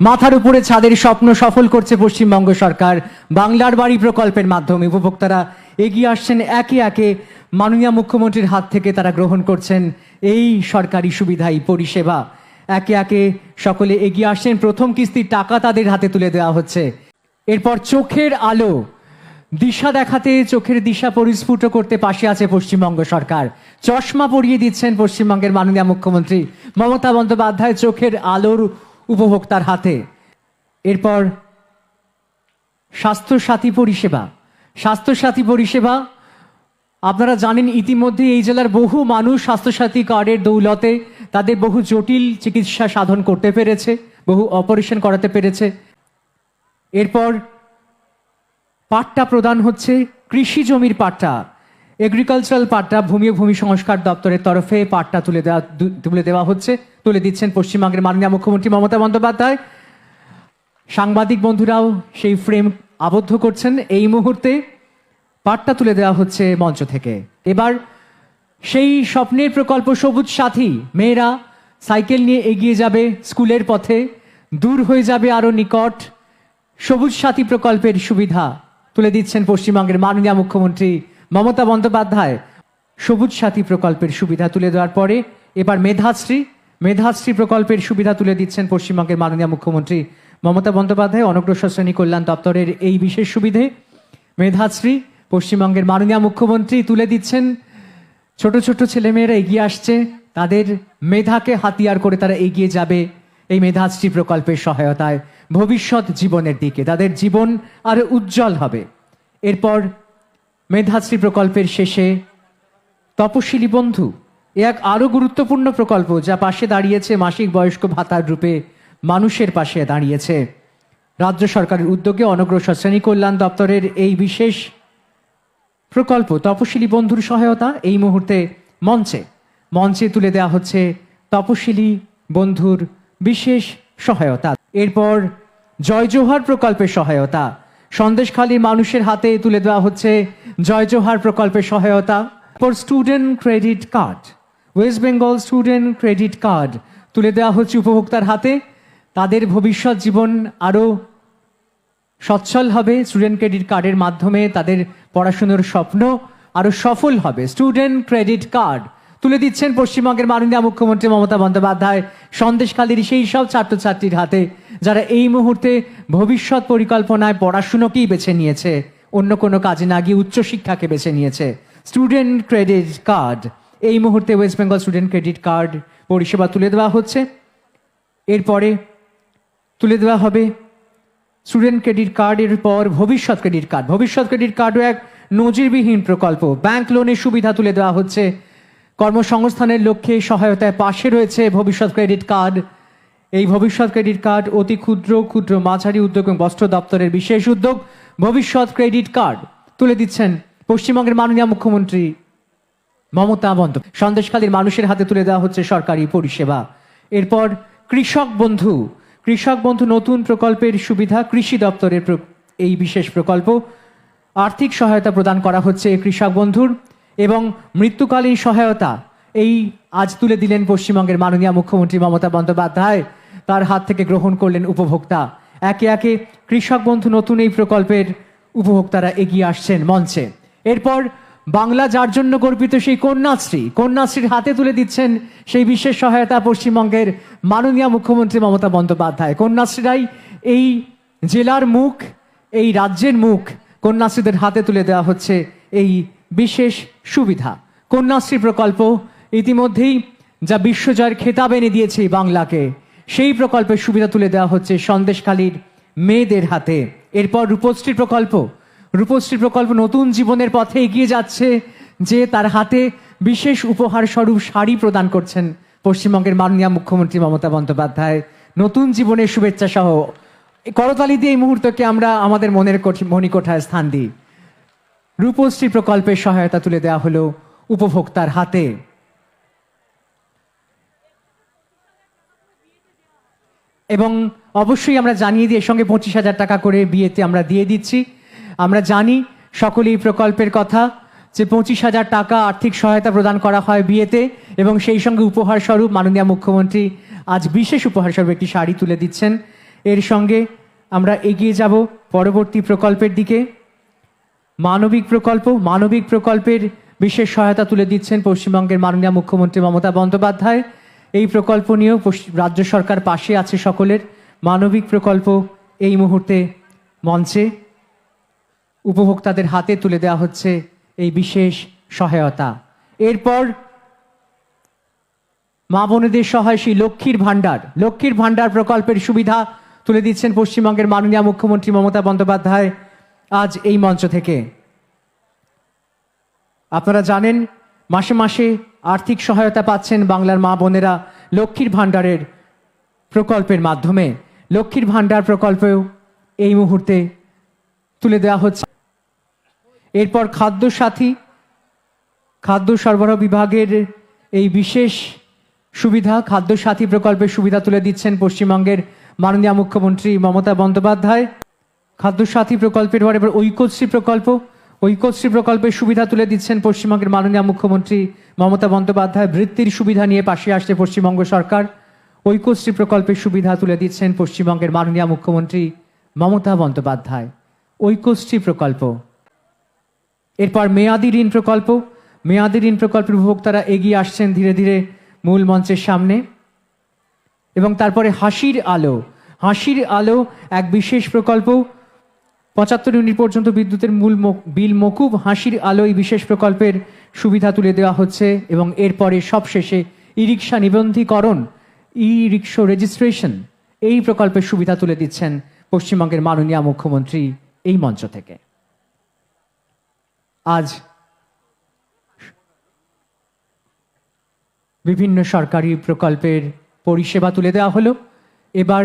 মাথার উপরে ছাদের স্বপ্ন সফল করছে পশ্চিমবঙ্গ সরকার। বাংলার বাড়ি প্রকল্পের মাধ্যমে উপভোক্তারা এগিয়ে আসছেন একে একে। মাননীয় মুখ্যমন্ত্রীর হাত থেকে তারা গ্রহণ করছেন এই সরকারি সুবিধা এই পরিষেবা। একে একে সকলে এগিয়ে আসছেন। প্রথম কিস্তির টাকা তাদের হাতে তুলে দেওয়া হচ্ছে। এরপর চোখের আলো। দিশা দেখাতে চোখের দিশা পরিস্ফুট করতে পাশে আছে পশ্চিমবঙ্গ সরকার। চশমা পরিয়ে দিচ্ছেন পশ্চিমবঙ্গের মাননীয় মুখ্যমন্ত্রী। মমতা বন্দ্যোপাধ্যায় চোখের আলোর উপভোক্তার হাতে। এরপর স্বাস্থ্যসাথী পরিষেবা। স্বাস্থ্যসাথী পরিষেবা, আপনারা জানেন ইতিমধ্যে এই জেলার বহু মানুষ স্বাস্থ্যসাথী কার্ডের দৌলতে তাদের বহু জটিল চিকিৎসা সাধন করতে পেরেছে, বহু অপারেশন করাতে পেরেছে। এরপর পাট্টা প্রদান হচ্ছে কৃষি জমির পাট্টা। এগ্রিকালচারাল পাট্টা ভূমি ও ভূমি সংস্কার দপ্তরের তরফে পাট্টা তুলে দেওয়া তুলে দেওয়া হচ্ছে। তুলে দিচ্ছেন পশ্চিমবঙ্গের মাননীয় মুখ্যমন্ত্রী মমতা বন্দ্যোপাধ্যায়। সাংবাদিক বন্ধুরাও সেই ফ্রেম আবদ্ধ করছেন। এই মুহূর্তে পাট্টা তুলে দেওয়া হচ্ছে মঞ্চ থেকে। এবার সেই স্বপ্নের প্রকল্প সবুজ সাথী, মেয়েরা সাইকেল নিয়ে এগিয়ে যাবে স্কুলের পথে। দূর হয়ে যাবে আরও নিকট সবুজ সাথী প্রকল্পের সুবিধা। তুলে দিচ্ছেন পশ্চিমবঙ্গের মাননীয় মুখ্যমন্ত্রী মমতা বন্দ্যোপাধ্যায় সবুজ সাথী প্রকল্পের সুবিধা তুলে দেওয়ার পরে এবার মেধাশ্রী মেধাশ্রী প্রকল্পের সুবিধা তুলে দিচ্ছেন পশ্চিমবঙ্গের মাননীয় মুখ্যমন্ত্রী মমতা বন্দ্যোপাধ্যায় অনগ্রসর শ্রেণি কল্যাণ দপ্তরের এই বিশেষ সুবিধে। মেধাশ্রী, পশ্চিমবঙ্গের মাননীয় মুখ্যমন্ত্রী তুলে দিচ্ছেন। ছোট ছোট ছেলেমেয়েরা এগিয়ে আসছে, তাদের মেধাকে হাতিয়ার করে তারা এগিয়ে যাবে এই মেধাশ্রী প্রকল্পের সহায়তায়। ভবিষ্যৎ জীবনের দিকে, তাদের জীবন আরও উজ্জ্বল হবে। এরপর মেধাশ্রী প্রকল্পের শেষে তপশিলি বন্ধু, এ এক আরও গুরুত্বপূর্ণ প্রকল্প যা পাশে দাঁড়িয়েছে মাসিক বয়স্ক ভাতার রূপে মানুষের পাশে দাঁড়িয়েছে। রাজ্য সরকারের উদ্যোগে অনগ্রসর শ্রেণি কল্যাণ দপ্তরের এই বিশেষ প্রকল্প তপশিলি বন্ধুর সহায়তা এই মুহূর্তে মঞ্চে। মঞ্চে তুলে দেওয়া হচ্ছে তপশিলি বন্ধুর বিশেষ সহায়তা। এরপর জয় জোহার প্রকল্পের সহায়তা। সন্দেশখালী মানুষের হাতে তুলে দেওয়া হচ্ছে জয় জোহার প্রকল্পের সহায়তা। For student credit card West Bengal student credit card তুলে দেওয়া হচ্ছে উপভোক্তার হাতে। তাদের ভবিষ্যৎ জীবন আরও সচ্ছল হবে। স্টুডেন্ট ক্রেডিট কার্ডের মাধ্যমে তাদের পড়াশুনোর স্বপ্ন আরও সফল হবে। স্টুডেন্ট ক্রেডিট কার্ড তুলে দিচ্ছেন পশ্চিমবঙ্গের মাননীয় মুখ্যমন্ত্রী মমতা বন্দ্যোপাধ্যায়। সন্দেশখালীর সেই সব ছাত্রছাত্রীর হাতে, যারা এই মুহূর্তে ভবিষ্যৎ পরিকল্পনায় পড়াশুনোকেই বেছে নিয়েছে, অন্য কোনো কাজে না গিয়ে উচ্চশিক্ষাকে বেছে নিয়েছে। Student credit card. এই মুহূর্তে West Bengal student credit card পরিষেবা তুলে দেওয়া হচ্ছে। এরপরে তুলে দেওয়া হবে স্টুডেন্ট ক্রেডিট কার্ডের পর ভবিষ্যৎ ক্রেডিট কার্ড। ভবিষ্যৎ ক্রেডিট কার্ডও এক নজিরবিহীন প্রকল্প। ব্যাংক লোনের সুবিধা তুলে দেওয়া হচ্ছে। কর্মসংস্থানের লক্ষ্যে সহায়তায় পাশে রয়েছে ভবিষ্যৎ ক্রেডিট কার্ড। এই ভবিষ্যৎ ক্রেডিট কার্ড অতি ক্ষুদ্র ক্ষুদ্র মাঝারি উদ্যোগ এবং বস্ত্র দপ্তরের বিশেষ উদ্যোগ ভবিষ্যৎ ক্রেডিট কার্ড। তুলে দিচ্ছেন পশ্চিমবঙ্গের মাননীয় মুখ্যমন্ত্রী মমতা বন্দ সন্দেশখালীর মানুষের হাতে তুলে দেওয়া হচ্ছে সরকারি পরিষেবা। এরপর কৃষক বন্ধু। কৃষক বন্ধু নতুন প্রকল্পের সুবিধা কৃষি দপ্তরের এই বিশেষ প্রকল্প। আর্থিক সহায়তা প্রদান করা হচ্ছে কৃষক বন্ধুর। এবং মৃত্যুকালীন সহায়তা, এই আজ তুলে দিলেন পশ্চিমবঙ্গের মাননীয় মুখ্যমন্ত্রী মমতা বন্দ্যোপাধ্যায়। তার হাত থেকে গ্রহণ করলেন উপভোক্তা। একে একে কৃষক বন্ধু নতুন এই প্রকল্পের উপভোক্তারা এগিয়ে আসছেন মঞ্চে। এরপর বাংলা যার জন্য গর্বিত সেই কন্যাশ্রী, কন্যাশ্রীর হাতে তুলে দিচ্ছেন সেই বিশেষ সহায়তা পশ্চিমবঙ্গের মাননীয় মুখ্যমন্ত্রী মমতা বন্দ্যোপাধ্যায়। কন্যাশ্রীরাই এই জেলার মুখ, এই রাজ্যের মুখ কন্যাশ্রীদের হাতে তুলে দেওয়া হচ্ছে এই বিশেষ সুবিধা। কন্যাশ্রী প্রকল্প ইতিমধ্যেই যা বিশ্বজয়ের খেতাব এনে দিয়েছে এই বাংলাকে, সেই প্রকল্পের সুবিধা তুলে দেওয়া হচ্ছে সন্দেশখালীর মেয়েদের হাতে। এরপর রূপশ্রী প্রকল্প। রূপশ্রী প্রকল্প নতুন জীবনের পথে এগিয়ে যাচ্ছে যে তার হাতে বিশেষ উপহার স্বরূপ শাড়ি প্রদান করছেন পশ্চিমবঙ্গের মাননীয় মুখ্যমন্ত্রী মমতা বন্দ্যোপাধ্যায়। নতুন জীবনের শুভেচ্ছা সহ। করতালি দিয়ে এই মুহূর্তকে আমরা আমাদের মনের মণিকোঠায় স্থান দিই। রূপশ্রী প্রকল্পের সহায়তা তুলে দেওয়া হলো উপভোক্তার হাতে। এবং অবশ্যই আমরা জানিয়ে এর সঙ্গে পঁচিশ হাজার টাকা করে বিয়েতে আমরা দিয়ে দিচ্ছি। আমরা জানি সকলে এই প্রকল্পের কথা যে পঁচিশ হাজার টাকা আর্থিক সহায়তা প্রদান করা হয় বিয়েতে এবং সেই সঙ্গে উপহার স্বরূপ মাননীয় মুখ্যমন্ত্রী আজ বিশেষ উপহার স্বরূপ একটি শাড়ি তুলে দিচ্ছেন। এর সঙ্গে আমরা এগিয়ে যাব পরবর্তী প্রকল্পের দিকে। মানবিক প্রকল্প, মানবিক প্রকল্পের বিশেষ সহায়তা তুলে দিচ্ছেন পশ্চিমবঙ্গের মাননীয় মুখ্যমন্ত্রী মমতা বন্দ্যোপাধ্যায়। এই প্রকল্প নিয়েও রাজ্য সরকার পাশে আছে সকলের। মানবিক প্রকল্প এই মুহূর্তে মঞ্চে উপভোক্তাদের হাতে তুলে দেওয়া হচ্ছে এই বিশেষ সহায়তা। এরপর মা বোনেদের সহায় সেই লক্ষ্মীর ভাণ্ডার। লক্ষ্মীর ভাণ্ডার প্রকল্পের সুবিধা তুলে দিচ্ছেন পশ্চিমবঙ্গের মাননীয় মুখ্যমন্ত্রী মমতা বন্দ্যোপাধ্যায়। আজ এই মঞ্চ থেকে। আপনারা জানেন, মাসে মাসে আর্থিক সহায়তা পাচ্ছেন বাংলার মা বোনেরা লক্ষ্মীর ভাণ্ডারের প্রকল্পের মাধ্যমে। লক্ষ্মীর ভাণ্ডার প্রকল্পেও এই মুহূর্তে তুলে দেওয়া হচ্ছে। এরপর খাদ্য সাথী খাদ্য সরবরাহ বিভাগের এই বিশেষ সুবিধা খাদ্য সাথী প্রকল্পের সুবিধা তুলে দিচ্ছেন পশ্চিমবঙ্গের মাননীয় মুখ্যমন্ত্রী মমতা বন্দ্যোপাধ্যায়। খাদ্য সাথী প্রকল্পের পর এবার ঐক্যশ্রী প্রকল্প। ঐক্যশ্রী প্রকল্পের সুবিধা তুলে দিচ্ছেন পশ্চিমবঙ্গের মাননীয় মুখ্যমন্ত্রী মমতা বন্দ্যোপাধ্যায়। বৃত্তির সুবিধা নিয়ে পাশে আসছে পশ্চিমবঙ্গ সরকার। ঐক্যশ্রী প্রকল্পের সুবিধা তুলে দিচ্ছেন পশ্চিমবঙ্গের মাননীয় মুখ্যমন্ত্রী মমতা বন্দ্যোপাধ্যায়। ঐক্যশ্রী প্রকল্প। এরপর মেয়াদি ঋণ প্রকল্প। মেয়াদি ঋণ প্রকল্পের উপভোক্তারা এগিয়ে আসছেন ধীরে ধীরে মূল মঞ্চের সামনে। এবং তারপরে হাসির আলো। হাসির আলো এক বিশেষ প্রকল্প। পঁচাত্তর ইউনিট পর্যন্ত বিদ্যুতের মূল বিল মকুব, হাসির আলো এই বিশেষ প্রকল্পের সুবিধা তুলে দেওয়া হচ্ছে এবং এরপরে সবশেষে ই রিক্সা নিবন্ধীকরণ ই রিক্সা রেজিস্ট্রেশন এই প্রকল্পের সুবিধা তুলে দিচ্ছেন পশ্চিমবঙ্গের মাননীয় মুখ্যমন্ত্রী এই মঞ্চ থেকে। আজ বিভিন্ন সরকারি প্রকল্পের পরিষেবা তুলে দেওয়া হলো। এবার